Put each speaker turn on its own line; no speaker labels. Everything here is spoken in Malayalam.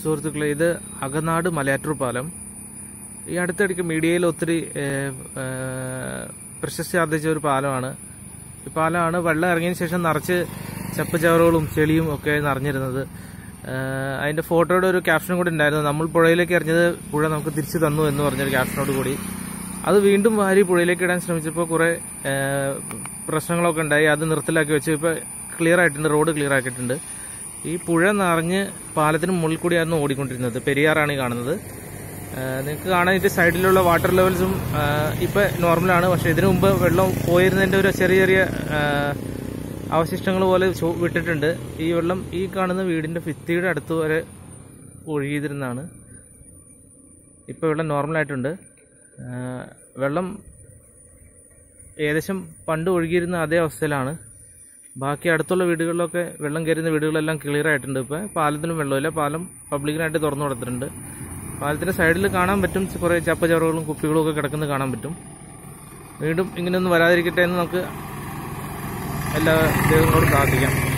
സുഹൃത്തുക്കളെ ഇത് അകനാട് മലയാറ്റൂർ പാലം. ഈ അടുത്തിടയ്ക്ക് മീഡിയയിൽ ഒത്തിരി പ്രശസ്തി ആർജിച്ച ഒരു പാലമാണ്. ഈ പാലമാണ് വെള്ളം ഇറങ്ങിയതിന് ശേഷം നിറച്ച് ചപ്പ് ചവറുകളും ചെളിയും ഒക്കെ നിറഞ്ഞിരുന്നത്. അതിന്റെ ഫോട്ടോയുടെ ഒരു ക്യാപ്ഷനും കൂടി ഉണ്ടായിരുന്നു. നമ്മൾ പുഴയിലേക്ക് എറിഞ്ഞത് പുഴ നമുക്ക് തിരിച്ചു തന്നു എന്ന് പറഞ്ഞൊരു ക്യാപ്ഷനോട് കൂടി. അത് വീണ്ടും വാരി പുഴയിലേക്ക് ഇടാൻ ശ്രമിച്ചപ്പോൾ കുറെ പ്രശ്നങ്ങളൊക്കെ ഉണ്ടായി. അത് നിർത്തലാക്കി വെച്ച് ഇപ്പൊ ക്ലിയർ ആയിട്ടുണ്ട് റോഡ് ക്ലിയർ ആക്കിയിട്ടുണ്ട്. ഈ പുഴ നിറഞ്ഞ് പാലത്തിന് മുകളിൽ കൂടിയായിരുന്നു ഓടിക്കൊണ്ടിരുന്നത്. പെരിയാറാണ് കാണുന്നത്. നിങ്ങൾക്ക് കാണാൻ ഇതിന്റെ സൈഡിലുള്ള വാട്ടർ ലെവൽസും ഇപ്പൊ നോർമലാണ് പക്ഷേ ഇതിനു മുമ്പ് വെള്ളം പോയിരുന്നതിന്റെ ഒരു ചെറിയ ചെറിയ അവശിഷ്ടങ്ങൾ പോലെ വിട്ടിട്ടുണ്ട്. ഈ വെള്ളം ഈ കാണുന്ന വീടിന്റെ ഭിത്തിയുടെ അടുത്ത് വരെ ഒഴുകിയിരുന്നാണ് ഇപ്പോൾ വെള്ളം നോർമലായിട്ടുണ്ട് വെള്ളം ഏകദേശം പണ്ട് ഒഴുകിയിരുന്ന അതേ അവസ്ഥയിലാണ്. ബാക്കി അടുത്തുള്ള വീടുകളിലൊക്കെ വെള്ളം കയറുന്ന വീടുകളെല്ലാം ക്ലിയർ ആയിട്ടുണ്ട് ഇപ്പോൾ പാലത്തിനും വെള്ളമില്ല. പാലം പബ്ലിക്കിനായിട്ട് തുറന്നു കൊടുത്തിട്ടുണ്ട്. പാലത്തിന്റെ സൈഡിൽ കാണാൻ പറ്റും. കുറേ ചപ്പചവറുകളും കുപ്പികളും ഒക്കെ കിടക്കുന്നത് കാണാൻ പറ്റും. വീണ്ടും ഇങ്ങനെയൊന്നും വരാതിരിക്കട്ടെ എന്ന് നമുക്ക് എല്ലാ ദൈവങ്ങളോടും പ്രാർത്ഥിക്കാം.